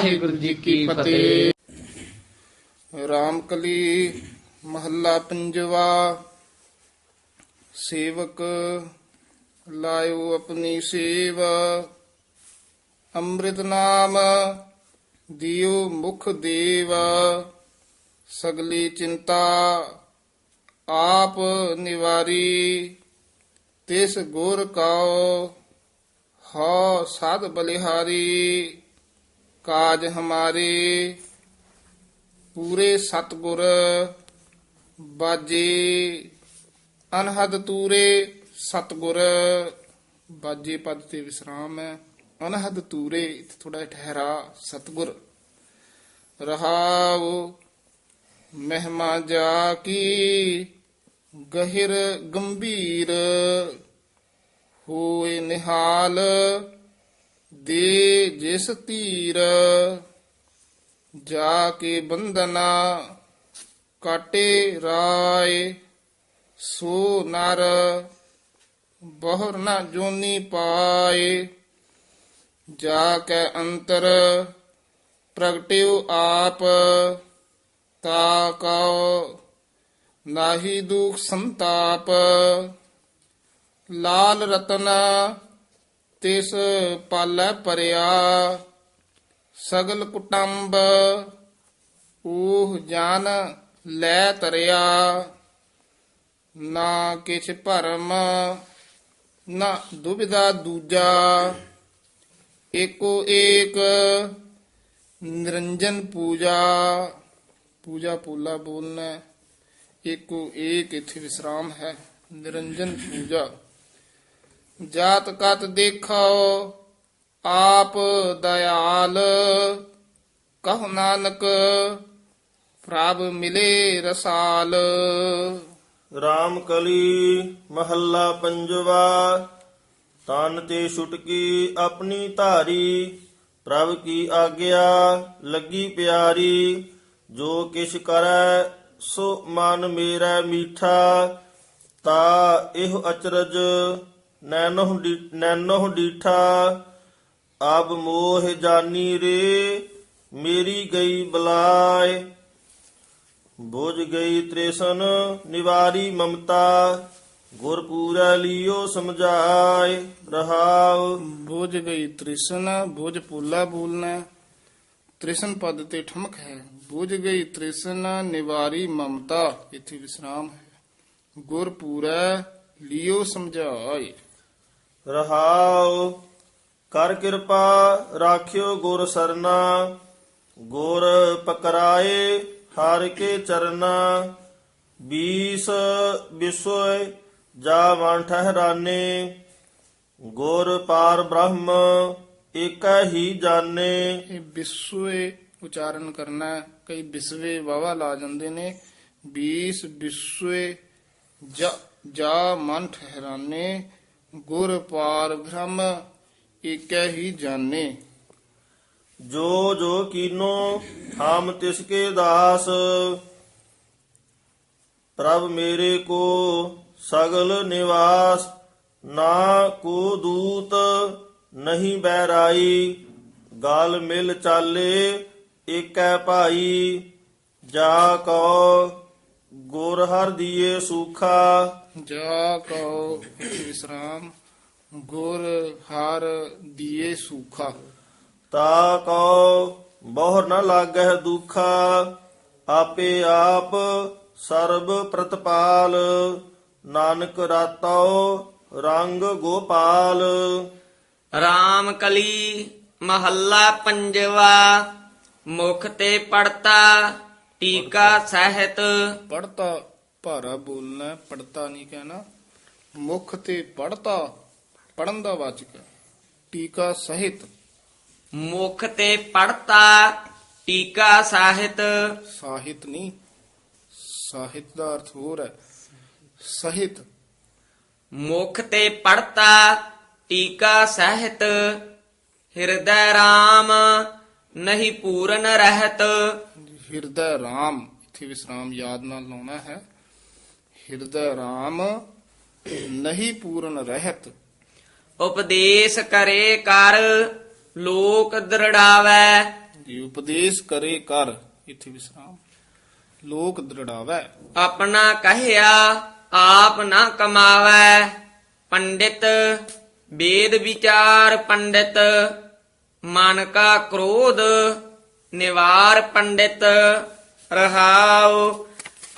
ਵਾਹਿਗੁਰੂ ਜੀ ਕੀ ਫਤਿਹ। ਰਾਮਕਲੀ ਮਹੱਲਾ ਪੰਜਵਾ। ਸੇਵਕ ਲਾਇਓ ਆਪਣੀ ਸੇਵ। ਅੰਮ੍ਰਿਤ ਨਾਮ ਦਿਓ ਮੁਖ ਦੇਵ। ਸਗਲੀ ਚਿੰਤਾ ਆਪ ਨਿਵਾਰੀ। ਤਿਸ ਗੁਰ ਕਾਓ ਹਉ ਸਦ ਬਲਿਹਾਰੀ। ਕਾਜ ਹਮਾਰੇ। ਪੂਰੇ ਸਤਗੁਰ ਬਾਜੇ। ਅਨਹਦ ਤੂਰੇ ਸਤਗੁਰ ਬਾਜੇ ਪਦ ਤੇ ਵਿਸਰਾਮ ਹੈ। ਅਨਹਦ ਤੂਰੇ ਥੋੜਾ ਠਹਿਰਾ ਸਤਗੁਰ। ਰਹਾਉ ਮਹਿਮਾ ਜਾ ਕੀ, ਗਹਿਰ ਗੰਭੀਰ ਹੋਏ ਨਿਹਾਲ। ਦੇ ਜਿਸ ਧੀਰ ਜਾ ਕੇ ਬੰਦਨਾ ਕਾਟੇ ਰਾਏ, ਸੋ ਨਰ ਬਹੁਰ ਨਾ ਜੋਨੀ ਪਾਏ। ਜਾ ਕੇ ਅੰਤਰ ਪ੍ਰਗਟਿਉ ਆਪ, ਤਾ ਕਉ ਨਾਹੀ ਦੁਖ ਸੰਤਾਪ। ਲਾਲ ਰਤਨ ਤਿਸ ਪਾਲੈ ਪਰਿਆ, ਸਗਲ ਕੁਟੰਬ, ਊਹ ਜਨ ਲੈ ਤਰਿਆ। ਨਾ ਕਿਛ ਭਰਮ, ਨਾ ਦੁਬਿਧਾ ਦੂਜਾ, ਏਕੋ ਏਕ ਨਿਰੰਜਨ ਪੂਜਾ। ਪੂਜਾ ਪੂਲਾ ਬੋਲਣਾ ਹੈ। ਏਕੋ ਏਕ ਇਥੇ ਵਿਸਰਾਮ ਹੈ। ਨਿਰੰਜਨ ਪੂਜਾ। ਜਾਤ ਕਤ ਦੇਖੋ, ਆਪ ਦਇਆਲ। ਕਹ ਨਾਨਕ, ਪ੍ਰਭ ਮਿਲੇ ਰਸਾਲ। ਰਾਮ ਕਲੀ ਮਹੱਲਾ ਪੰਜਵਾ, ਤਨ ਤੇ ਛੁਟਕੀ ਆਪਣੀ ਧਾਰੀ, ਪ੍ਰਭ ਕੀ ਆਗਿਆ ਲੱਗੀ ਪਿਆਰੀ। ਜੋ ਕਿਛ ਕਰੈ, ਸੋ ਮਨ ਮੇਰਾ ਮੀਠਾ, ਤਾ ਇਹ ਅਚਰਜ ਨੈਨੋ ਡੀ- ਨੈਨੋ ਡੀਠਾ ਅਬ ਮੋਹ ਜਾਨੀ ਰੇ, ਮੇਰੀ ਗਈ ਬਲਾਏ। ਬੋਝ ਗਈ ਤ੍ਰਿਸ਼ਨ, ਨਿਵਾਰੀ ਮਮਤਾ ਗੁਰ ਪੂਰਾ ਲਿਓ ਸਮਝਾਏ ਰਹਾਉ। ਬੋਝ ਗਈ ਤ੍ਰਿਸ਼ਨ, ਬੋਝ ਪੂਲਾ ਬੋਲਣਾ। ਤ੍ਰਿਸ਼ਨ ਪਦ ਤੇ ਠਮਕ ਹੈ। ਬੁਝ ਗਈ ਤ੍ਰਿਸ਼ਨ, ਨਿਵਾਰੀ ਮਮਤਾ। ਇਥੇ ਵਿਸਰਾਮ ਹੈ। ਗੁਰ ਪੂਰਾ ਲਿਓ ਸਮਝਾਏ। ਰਹਾਉ, ਕਰ ਕਿਰਪਾ ਰਾਖਿਓ ਗੁਰ ਸਰਨਾ, ਗੁਰ ਪਕਰਾਏ ਹਰ ਕੇ ਚਰਨਾ, ਬੀਸ ਬਿਸੋਏ ਜਾ ਵਣ ਠਹਿਰਾਨੇ, ਗੁਰ ਪਾਰ ਬ੍ਰਹਮ ਏਕਾ ਹੀ ਜਾਣੇ ਇਹ ਬਿਸਵੇ ਉਚਾਰਨ ਕਰਨਾ ਹੈ। ਕਈ ਬਿਸਵੇ ਵਾਵਾ ਲਾ ਜਾਂਦੇ ਨੇ 20 ਬਿਸਵੇ ਜਾ ਜਾ ਮਨ ਠਹਿਰਾਨੇ ਗੁਰ ਪਾਰ ਬ੍ਰਹਮ ਏਕੈ ਹੀ ਜਾਣੇ। ਜੋ ਜੋ ਕੀਨੋ, ਹਮ ਤਿਸਕੇ ਦਾਸ। ਪ੍ਰਭ ਮੇਰੇ ਕੋ ਸਗਲ ਨਿਵਾਸ, ਨਾ ਕੋ ਦੂਤ ਨਹੀਂ ਬੈਰਾਈ ਗਲ ਮਿਲ ਚਾਲੇ ਏਕੈ ਭਾਈ, ਜਾ ਕੋ ਗੁਰ ਹਰ ਦੀਏ ਸੂਖਾ। ਜਾ ਕਉ ਇਥੇ ਵਿਸਰਾਮ ਗੁਰ ਹਰ ਦੀਏ ਸੂਖਾ। ਤਾ ਕੋ ਬਹੁਰ ਨ ਲਾਗਹਿ ਦੁਖਾ ਆਪੇ ਆਪ ਸਰਬ ਪ੍ਰਤਪਾਲ। ਨਾਨਕ ਰਾਤੋ ਰੰਗ ਗੋਪਾਲ। ਰਾਮ ਕਲੀ ਮਹੱਲਾ ਪੰਜਵਾ ਮੁਖ ਤੇ ਪੜਤਾ ਟੀਕਾ ਸਹਿਤ। ਪੜਤਾ ਭਾਰਾ ਬੋਲਣਾ ਪੜਤਾ ਨਹੀਂ ਕਹਿਣਾ। ਮੁਖ ਤੇ ਪੜਤਾ ਪੜਨ ਦਾ ਵਾਚਕ। ਟੀਕਾ ਸਹਿਤ। ਮੁਖ ਤੇ ਪੜਤਾ ਟੀਕਾ ਸਾਹਿਤ। ਸਾਹਿਤ ਨਹੀਂ ਸਾਹਿਤ ਦਾ ਅਰਥ ਹੋਰ ਹੈ। ਸਹਿਤ। ਮੁਖ ਤੇ ਪੜਤਾ ਟੀਕਾ ਸਹਿਤ। ਹਿਰਦੈ ਰਾਮ ਨਹੀਂ ਪੂਰਨ ਰਹਿਤ। ਹਿਰਦੈ ਰਾਮ ਇੱਥੇ ਵਿਸਰਾਮ ਯਾਦ ਨਾਲ ਲਾਉਣਾ ਹੈ। ਹਿਰਦੈ ਰਾਮ ਨਹੀਂ ਪੂਰਨ ਰਹਿਤ। ਉਪਦੇਸ਼ ਕਰੇ ਕਰ ਲੋਕ ਦ੍ਰਿੜਾਵੈ। ਇਹ ਉਪਦੇਸ਼ ਕਰੇ ਕਰ ਇੱਥੇ ਵਿਸਰਾਮ ਲੋਕ ਦ੍ਰਿੜਾਵੈ। ਆਪਣਾ ਕਹਿਆ ਆਪ ਨਾ ਕਮਾਵੈ। ਪੰਡਿਤ ਵੇਦ ਵਿਚਾਰ ਪੰਡਿਤ ਮਨ ਕਾ ਕ੍ਰੋਧ ਨਿਵਾਰ ਪੰਡਿਤ ਰਹਾਉ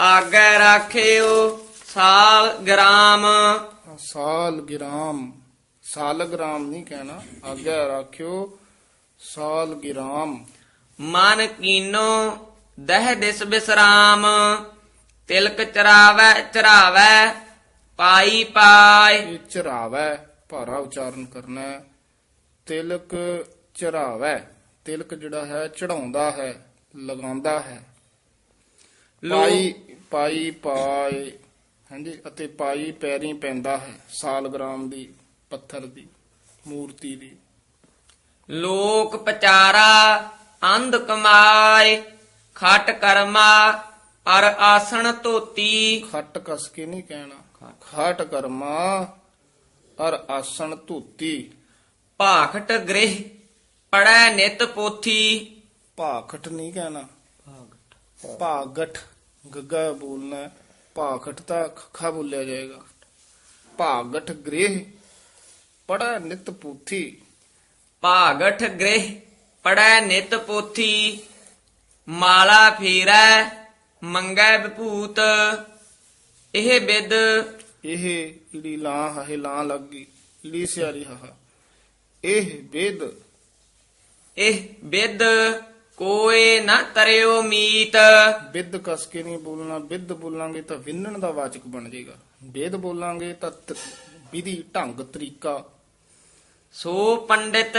ਆਗੇ ਰਾਖਿਓ ਸਾਲ ਗ੍ਰਾਮ। ਸਾਲ ਗਿਰਾਮ ਸਾਲ ਗ੍ਰਾਮ ਨਹੀਂ ਕਹਿਣਾ ਆਗਿਆ ਰਾਖਿਓ ਸਾਲ ਗਿਰਾਮ। ਮਨ ਕੀਨੋ ਦਹਿ ਦਿਸ ਬਿਸਰਾਮ ਤਿਲਕ ਚਰਾਵੈ ਚਰਾਵੈ ਪਾਈ ਇਹ ਚਰਾਵੈ ਭਾਰਾ ਉਚਾਰਨ ਕਰਨਾ। ਤਿਲਕ ਚਰਾਵੈ। ਤਿਲਕ ਜਿਹੜਾ ਹੈ ਚੜਾਉਂਦਾ ਹੈ ਲਗਾਉਂਦਾ ਹੈ। ਪਾਈ ਪਾਈ ਪਾਏ ਹਾਂਜੀ ਅਤੇ ਪਾਈ ਪੈਰੀ ਪੈਂਦਾ ਹੈ ਸਾਲਗ੍ਰਾਮ ਦੀ ਪੱਥਰ ਦੀ ਮੂਰਤੀ ਦੀ। ਲੋਕ ਪਚਾਰਾ ਅੰਧ ਕਮਾਏ ਖਟ ਕਰਮਾ ਅਰ ਆਸਣ ਧੋਤੀ। ਖੱਟ ਕਸ ਕੇ ਨਹੀਂ ਕਹਿਣਾ। ਖਾਟ ਕਰਮਾ ਅਰ ਆਸਣ ਧੂਤੀ। ਭਾਖਟ ਗ੍ਰਹਿ ਪੜੈ ਨਿਤ ਪੋਥੀ। ਭਾਖਟ ਨਹੀਂ ਕਹਿਣਾ। ਭਾਗਟ ਗੱਗਾ ਬੋਲਣਾ ਹੈ। ਭਾਖਟ ਤਾਂ ਖੱਖਾ ਬੋਲਿਆ ਜਾਏਗਾ। ਭਾਗਟ ਗ੍ਰਹਿ ਪੜਾ ਨਿਤ ਪੂਥੀ। ਭਾਗਠ ਗ੍ਰਹਿ ਪੜੈ ਨਿਤ ਪੋਥੀ। ਮਾਲਾ ਫੇਰੈ ਮੰਗੈ ਵਿਭੂਤ। ਇਹ ਬਿਦ ਇਹ ਜਿਹੜੀ ਲਾਂ ਹੈ ਲਾਂ ਲੱਗ ਗਈ। ਲੀ ਸਿਆਰੀ ਹਾ। ਇਹ ਵੇਦ। ਇਹ ਬਿਦ ਕੋਏ ਨਾ ਤਰਿਓ ਮੀਤ। ਵਿਦ ਕਸ ਕੇ ਨਹੀਂ ਬੋਲਣਾ ਵਿਦ ਬੋਲਾਂਗੇ ਤਾਂ ਵਿੰਨਣ ਦਾ ਵਾਚਕ ਬਣ ਜਾਏਗਾ। ਵੇਦ ਬੋਲਾਂਗੇ ਤਾਂ ਤ- ਵਿਧੀ ਢੰਗ ਤਰੀਕਾ। ਸੋ ਪੰਡਿਤ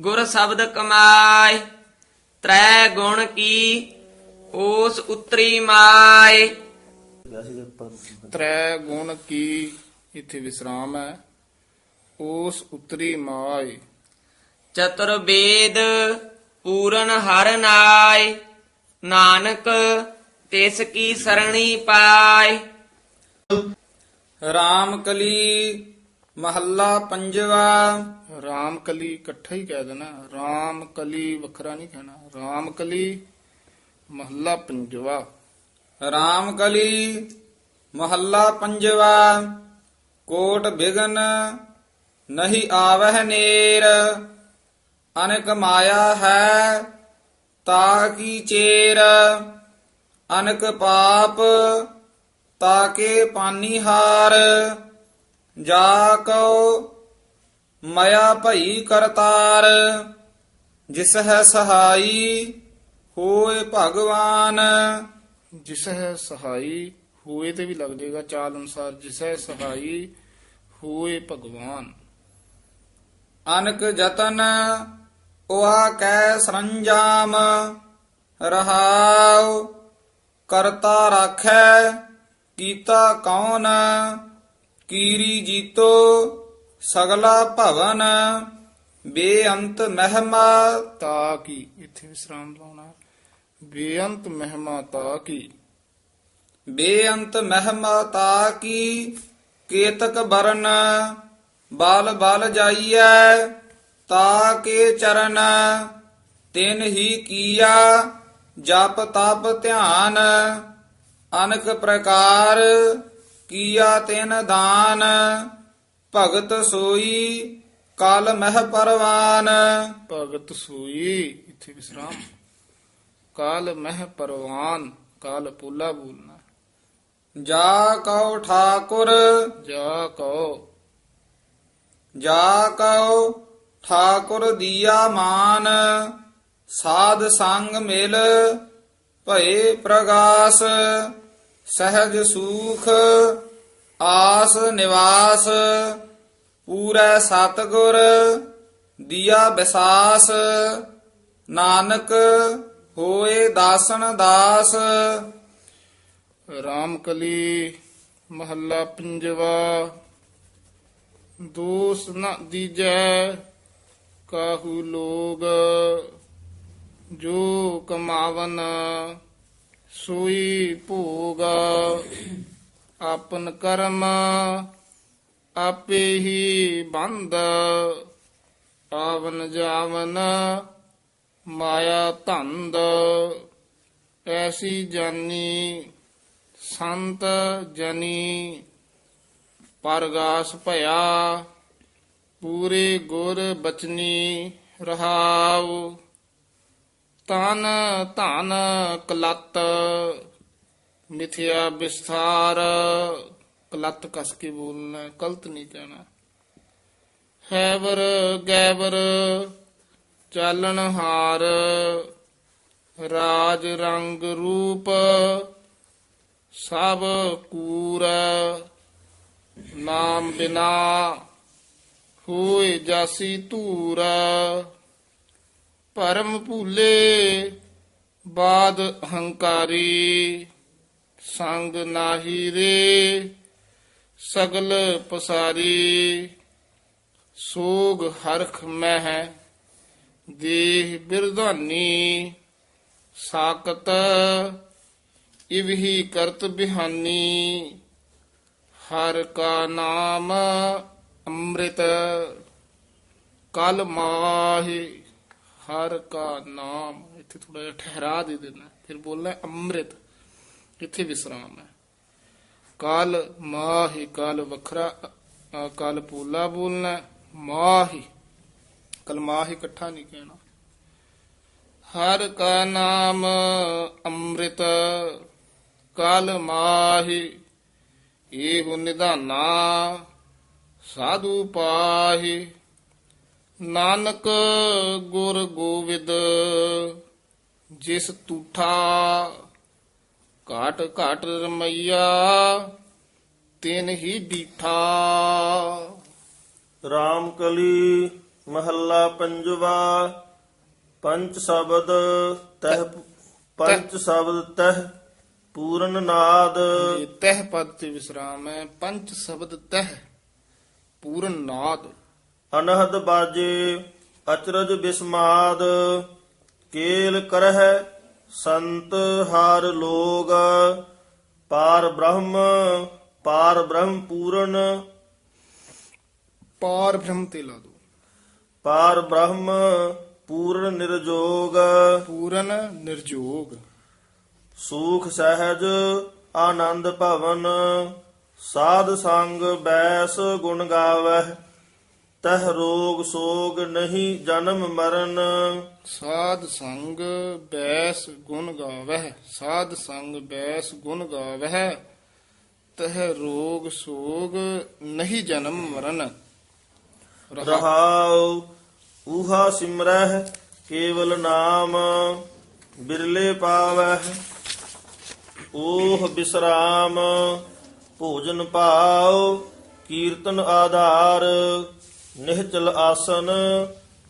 ਗੁਰ ਸ਼ਬਦ ਕਮਾਏ ਤ੍ਰੈ ਗੁਣ ਕੀ ਉਸ ਉਤਰੀ ਮਾਏ। ਤ੍ਰੈ ਗੁਣ ਕੀ ਇੱਥੇ ਵਿਸਰਾਮ ਹੈ। ਉਸ ਉਤਰੀ ਮਾਏ। ਚਤੁਰ ਵੇਦ ਪੂਰਨ ਹਰ ਨਾਏ ਨਾਨਕ ਤਿਸ ਕੀ ਸਰਣੀ ਪਾਏ ਰਾਮ ਕਲੀ ਮਹੱਲਾ ਪੰਜਵਾ। ਰਾਮ ਕਲੀ ਇਕੱਠਾ ਹੀ ਕਹਿ ਦੇਣਾ। ਰਾਮ ਕਲੀ ਵੱਖਰਾ ਨਹੀਂ ਕਹਿਣਾ। ਰਾਮ ਕਲੀ ਮਹੱਲਾ ਪੰਜਵਾ। ਰਾਮ ਕਲੀ ਮਹੱਲਾ ਪੰਜਵਾ। ਕੋਟ ਬਿਗਨ ਨਹੀਂ ਆਵਹਿ ਨੇਰ। ਅਨਕ ਮਾਇਆ ਹੈ ਤਾ ਕੀ ਚੇਰ? ਅਨਕ ਪਾਪ ਤਾਕੇ ਪਾਨੀ ਹਾਰ? ਜਾ ਕਉ ਮਇਆ ਭਈ ਕਰਤਾਰ ਜਿਸ ਹੈ ਸਹਾਈ ਹੋਏ ਭਗਵਾਨ। ਜਿਸ ਹੈ ਸਹਾਈ ਹੋਏ ਤੇ ਵੀ ਲੱਗ ਜਾਏਗਾ ਚਾਲ ਅਨੁਸਾਰ। ਜਿਸ ਹੈ ਸਹਾਈ ਹੋਏ ਭਗਵਾਨ। ਅਨਕ ਜਤਨ ਉਆ ਕੈ ਸਰੰਜਾਮ ਰਹਾਉ ਕਰਤਾ ਰਾਖੈ ਕੀਤਾ ਕੌਣ ਕੀਰੀ ਜੀਤੋ ਸਗਲਾ ਭਵਨ ਬੇਅੰਤ ਮਹਿਮਾ ਤਾ ਕੀ ਇੱਥੇ ਵਿਸਰਾਮ ਲਾਉਣਾ ਬੇਅੰਤ ਮਹਿਮਾ ਤਾ ਕੀ ਬੇਅੰਤ ਮਹਿਮਾ ਤਾ ਕੀ ਕੇਤਕ ਬਰਨ ਬਲ ਬਲ ਜਾਈਐ ਤਾ ਕੇ ਚਰਨ ਤਿਨ ਹੀ ਕੀਆ ਜਪ ਤਪ ਧਿਆਨ ਅਨਕ ਪ੍ਰਕਾਰ ਕੀਆ ਤਿਨ ਦਾਨ ਭਗਤ ਸੋਈ ਕਲ ਮਹਿ ਪਰਵਾਨ। ਭਗਤ ਸੂਈ ਇੱਥੇ ਵਿਸਰਾਮ। ਕਾਲ ਮਹਿ ਪਰਵਾਨ ਕਾਲ ਪੂਲਾ ਬੋਲਣਾ। ਜਾ ਕਉ ਠਾਕੁਰ ਜਾ ਕਹੋ ਜਾ ਕਉ ਠਾਕੁਰ ਦੀਆ ਮਾਨ, ਸਾਧ ਸੰਗ ਮਿਲ, ਭਏ ਪ੍ਰਗਾਸ, ਸਹਿਜ ਸੂਖ, ਆਸ ਨਿਵਾਸ, ਪੂਰੈ ਸਤਗੁਰ, ਦੀਆ ਵਿਸਾਸ ਨਾਨਕ ਹੋਏ ਦਾਸਨ ਦਾਸ। ਰਾਮਕਲੀ ਮਹੱਲਾ ਪੰਜਵਾ, ਦੋਸ ਨ ਦੀਜੈ ਕਾਹੂ ਲੋਗ ਜੋ ਕਮਾਵਨ ਸੋਈ ਭੋਗ ਆਪਨ ਕਰਮ ਆਪੇ ਹੀ ਬੰਦ ਆਵਨ ਜਾਵਨ ਮਾਇਆ ਧੰਦ। ਐਸੀ ਜਾਨੀ ਸੰਤ ਜਨੀ ਪਰਗਾਸ ਭਇਆ ਪੂਰੇ ਗੁਰ ਬਚਨੀ ਰਹਾਉ। ਤਨ ਧਨ ਕਲਤ, ਮਿਥਿਆ ਵਿਸਥਾਰ। ਕਲਤ ਕਸ ਕੇ ਬੋਲਣਾ, ਕਲਤ ਗਲਤ ਨਹੀਂ ਕਹਿਣਾ ਹੈਵਰ ਗੈਵਰ, ਚਾਲਣ ਹਾਰ। ਰਾਜ ਰੰਗ ਰੂਪ, ਸਭ ਕੂਰ। ਨਾਮ ਬਿਨਾ ਹੋਏ ਜਾਸੀ ਧੂਰ, ਪਰਮ ਭੂਲੇ ਬਾਦ ਹੰਕਾਰੀ, ਸੰਗ ਨਾਹੀ ਰੇ, ਸਗਲ ਪਸਾਰੀ, ਸੋਗ ਹਰਖ ਮਹਿ, ਦੇਹ ਬਿਰਧਾਨੀ, ਸਾਕਤ ਇਵਹੀ ਕਰਤ ਬਿਹਾਨੀ, ਹਰ ਕਾ ਨਾਮ ਅੰਮ੍ਰਿਤ ਕਲ ਮਾਹੀ ਹਰ ਕਾ ਨਾਮ। ਇੱਥੇ ਥੋੜਾ ਜਿਹਾ ਠਹਿਰਾ ਦੇ ਦੇਣਾ। ਫਿਰ ਬੋਲਣਾ ਅੰਮ੍ਰਿਤ। ਇੱਥੇ ਵਿਸਰਾਮ ਹੈ। ਕਾਲ ਮਾਹੀ ਕਾਲ ਵੱਖਰਾ ਕਾਲ ਪੂਲਾ ਬੋਲਣਾ ਹੈ, ਮਾਹੀ। ਕਲ ਮਾਹੀ ਇਕੱਠਾ ਨਹੀਂ ਕਹਿਣਾ। ਹਰ ਕਾ ਨਾਮ ਅੰਮ੍ਰਿਤ। ਕਾਲ ਮਾਹੀ। ਇਹੋ ਨਿਧਾਨਾ। ਸਾਧੂ ਪਾਹੀ ਨਾਨਕ ਗੁਰ ਗੋਵਿੰਦ ਜਿਸ ਤੂਠਾ ਘਾਟ ਘਾਟ ਰਮਈਆ ਤਿਨ ਹੀ ਡੀਠਾ। ਰਾਮ ਕਲੀ ਮਹੱਲਾ ਪੰਜਵਾ ਪੰਚ ਸ਼ਬਦ ਤਹ ਪੰਚ ਸ਼ਬਦ ਤਹ ਪੂਰਨ ਨਾਦ। ਤਹ ਪਦ ਤੇ ਵਿਸਰਾਮ ਹੈ ਪੰਚ ਸ਼ਬਦ ਤਹ। ਪੂਰਨ ਨਾਦ। ਅਨਹਦ ਬਾਜੇ ਅਚਰਜ ਬਿਸਮਾਦ ਕੇਲ ਕਰਹਿ ਸੰਤ ਹਰ ਲੋਗ ਪਾਰ ਬ੍ਰਹਮ ਪਾਰ ਬ੍ਰਹਮ ਪੂਰਨ। ਪਾਰ ਬ੍ਰਹਮ ਤੇ ਲਾ ਦੋ। ਪਾਰ ਬ੍ਰਹਮ ਪੂਰਨ ਨਿਰਜੋਗ। ਪੂਰਨ ਨਿਰਜੋਗ। ਸੂਖ ਸਹਿਜ ਆਨੰਦ ਭਵਨ। ਸਾਧ ਸੰਗ ਬੈਸ ਗੁਣ ਗਾਵਹਿ ਤਹ ਰੋਗ ਸੋਗ ਨਹੀਂ ਜਨਮ ਮਰਨ। ਸਾਧ ਸੰਗ ਬੈਸ ਗੁਣ ਗਾਵਹਿ ਸਾਧ ਸੰਗ ਬੈਸ ਗੁਣ ਗਾਵਹਿ ਤਹ ਰੋਗ ਸੋਗ ਨਹੀਂ ਜਨਮ ਮਰਨ। ਰਹਾ ਰਹਾਉ ਊਹਾ ਸਿਮਰਹਿ ਕੇਵਲ ਨਾਮ ਬਿਰਲੇ ਪਾਵਹਿ। ਓਹ ਬਿਸਰਾਮ ਭੋਜਨ ਭਾਉ ਕੀਰਤਨ ਆਧਾਰ, ਨਿਹਚਲ ਆਸਨ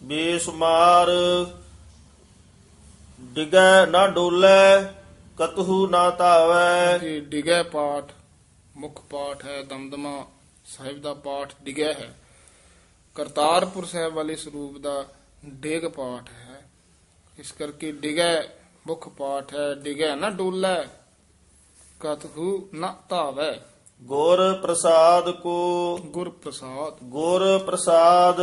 ਬੇਸਮਾਰ ਡਿਗੈ ਨਾ ਡੋਲੇ, ਕਤਹੂ ਨਾ ਧਾਵੈ। ਇਹ ਡਿਗੈ ਪਾਠ, ਮੁੱਖ ਪਾਠ ਹੈ ਦਮਦਮਾ ਸਾਹਿਬ ਦਾ ਪਾਠ ਡਿਗੈ ਹੈ। ਕਰਤਾਰਪੁਰ ਸਾਹਿਬ ਵਾਲੇ ਸਰੂਪ ਦਾ ਡਿਗ ਪਾਠ ਹੈ। ਇਸ ਕਰਕੇ ਡਿਗੈ ਮੁੱਖ ਪਾਠ ਹੈ, ਡਿਗੈ ਨਾ ਡੋਲੇ, ਕਤਹੂ ਨਾ ਧਾਵੈ। ਗੁਰ ਪ੍ਰਸਾਦ ਕੋ ਗੁਰ ਪ੍ਰਸਾਦ। ਗੁਰ ਪ੍ਰਸਾਦ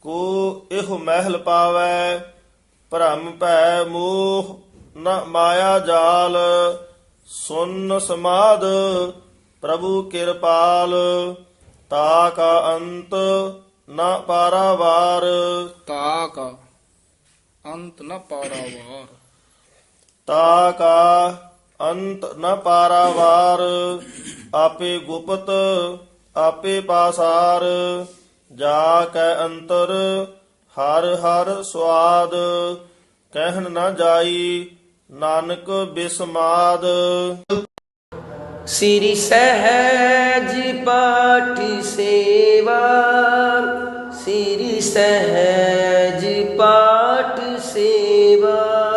ਕੋ ਇਹੋ ਮਹਿਲ ਪਾਵੈ ਭ੍ਰਮ ਭੈ ਮੋਹ ਨ ਮਾਇਆ ਜਾਲ ਸੁਨ ਸਮਾਦ ਪ੍ਰਭੂ ਕਿਰਪਾਲ ਤਾ ਕਾ ਅੰਤ ਨ ਪਾਰਾਵਾਰ। ਤਾਕ ਅੰਤ ਨ ਪਾਰਾਵਾਰ। ਤਾ ਕਾ ਅੰਤ ਨ ਪਾਰਾਵਾਰ। ਆਪੇ ਗੁਪਤ, ਆਪੇ ਪਾਸਾਰ, ਜਾ ਕੈ ਅੰਤਰ, ਹਰ ਹਰ ਸਵਾਦ, ਕਹਿਣ ਨਾ ਜਾਈ, ਨਾਨਕ ਬਿਸਮਾਦ। ਸ੍ਰੀ ਸਹਿਜ ਪਾਠੀ ਸੇਵਾ, ਸ੍ਰੀ ਸਹਿਜ ਪਾਠ ਸੇਵਾ।